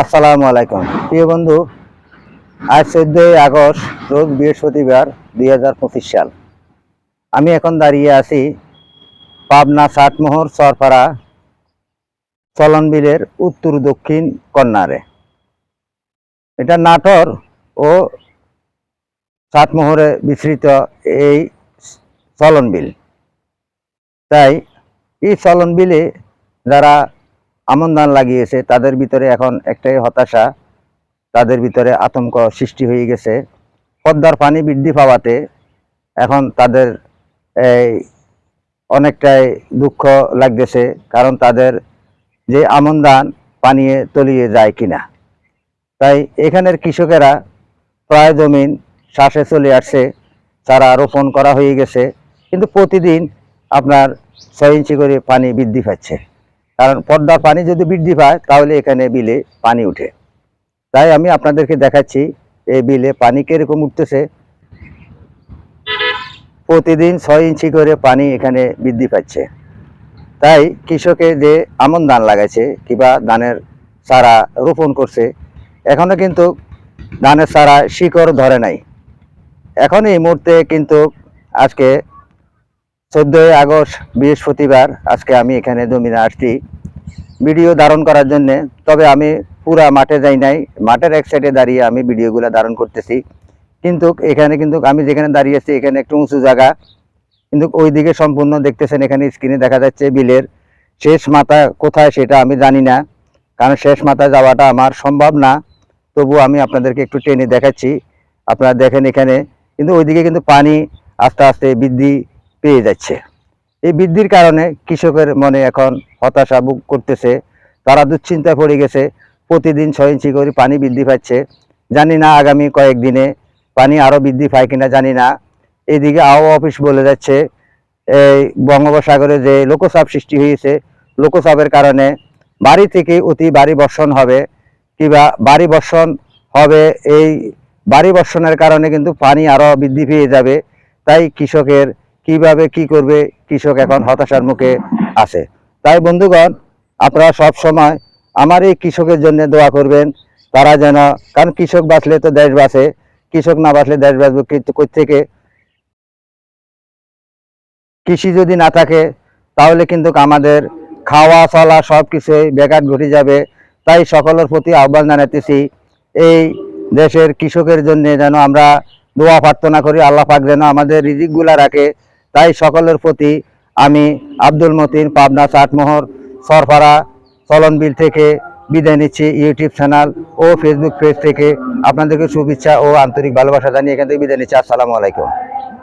আসসালামু আলাইকুম। প্রিয় বন্ধু, আজ চোদ্দই আগস্ট, রোজ বৃহস্পতিবার দুই হাজার পঁচিশ সাল। আমি এখন দাঁড়িয়ে আছি পাবনা ষাটমোহর সরপাড়া চলনবিলের উত্তর দক্ষিণ কর্নারে এটা নাটোর ও ষাটমোহরে বিস্তৃত এই চলনবিল। তাই এই চলনবিলে যারা আমন ধান লাগিয়েছে, তাদের ভিতরে এখন একটাই হতাশা, তাদের ভিতরে আতঙ্ক সৃষ্টি হয়ে গেছে। পদ্মার পানি বৃদ্ধি পাওয়াতে এখন তাদের এই অনেকটাই দুঃখ লাগতেছে, কারণ তাদের যে আমন ধান পানিয়ে তলিয়ে যায় কিনা। তাই এখানের কৃষকেরা প্রায় জমিন শ্বাসে চলে আসছে, চারা রোপণ করা হয়ে গেছে, কিন্তু প্রতিদিন আপনার ছয় ইঞ্চি করে পানি বৃদ্ধি পাচ্ছে। কারণ পদ্মার পানি যদি বৃদ্ধি পায়, তাহলে এখানে বিলে পানি উঠে। তাই আমি আপনাদেরকে দেখাচ্ছি, এই বিলে পানি কীরকম উঠতেছে। প্রতিদিন ছয় ইঞ্চি করে পানি এখানে বৃদ্ধি পাচ্ছে। তাই কৃষকে যে আমন ধান লাগাইছে কিংবা ধানের চারা রোপণ করছে, এখনও কিন্তু ধানের চারা শিকড় ধরে নাই। এখন এই মুহূর্তে কিন্তু আজকে চোদ্দোই আগস্ট, বৃহস্পতিবার আজকে আমি এখানে জমিনে আসছি। ভিডিও ধারণ করার জন্যে, তবে আমি পুরা মাঠে যাই নাই। মাঠের এক সাইডে দাঁড়িয়ে আমি ভিডিওগুলো ধারণ করতেছি। কিন্তু এখানে কিন্তু আমি যেখানে দাঁড়িয়ে আছি, এখানে একটু উঁচু জায়গা। কিন্তু ওইদিকে সম্পূর্ণ দেখতেছেন, এখানে স্ক্রিনে দেখা যাচ্ছে বিলের শেষ মাথা কোথায় সেটা আমি জানি না। কারণ শেষ মাথায় যাওয়াটা আমার সম্ভব না। তবু আমি আপনাদেরকে একটু টেনে দেখাচ্ছি। আপনারা দেখেন এখানে, কিন্তু ওইদিকে কিন্তু পানি আস্তে আস্তে বৃদ্ধি পেয়ে যাচ্ছে। এই বৃদ্ধির কারণে কৃষকের মনে এখন হতাশা ভোগ করতেছে। তারা দুশ্চিন্তায় পড়ে গেছে। প্রতিদিন ছয় ইঞ্চি করে পানি বৃদ্ধি পাচ্ছে। জানি না আগামী কয়েকদিনে পানি আরও বৃদ্ধি পায় কিনা, জানি না। এদিকে আবহাওয়া অফিস বলে যাচ্ছে, এই বঙ্গোপসাগরে যে লোকচাপ সৃষ্টি হয়েছে, লোকচাপের কারণে বাড়ি থেকে অতি বাড়ি বর্ষণ হবে কিংবা বাড়ি বর্ষণ হবে এই বাড়ি বর্ষণের কারণে কিন্তু পানি আরও বৃদ্ধি পেয়ে যাবে। তাই কৃষকের কীভাবে কি করবে কৃষক এখন হতাশার মুখে আছে। তাই বন্ধুগণ, আপনারা সব সময় আমার এই কৃষকের জন্য দোয়া করবেন। তারা যেন, কারণ কৃষক বাঁচলে তো দেশ বাঁচে, কৃষক না বাঁচলে দেশ বাঁচবে থেকে কৃষি যদি না থাকে, তাহলে কিন্তু আমাদের খাওয়া, চলা সব কিছুই বেকার ঘটে যাবে। তাই সকলের প্রতি আহ্বান জানাতেছি এই দেশের কৃষকের জন্য যেন আমরা দোয়া প্রার্থনা করি। আল্লাহ পাক যেন আমাদের রিজিকগুলা রাখে তাই সকলের প্রতি আমি আব্দুল মতিন, পাবনা চাটমোহর, সরফারা, চলনবিল থেকে বিদায় নিচ্ছি ইউটিউব চ্যানেল ও ফেসবুক পেজ থেকে। আপনাদেরকে শুভেচ্ছা ও আন্তরিক ভালোবাসা জানিয়ে এখান থেকে বিদায় নিচ্ছি। আসসালামু আলাইকুম।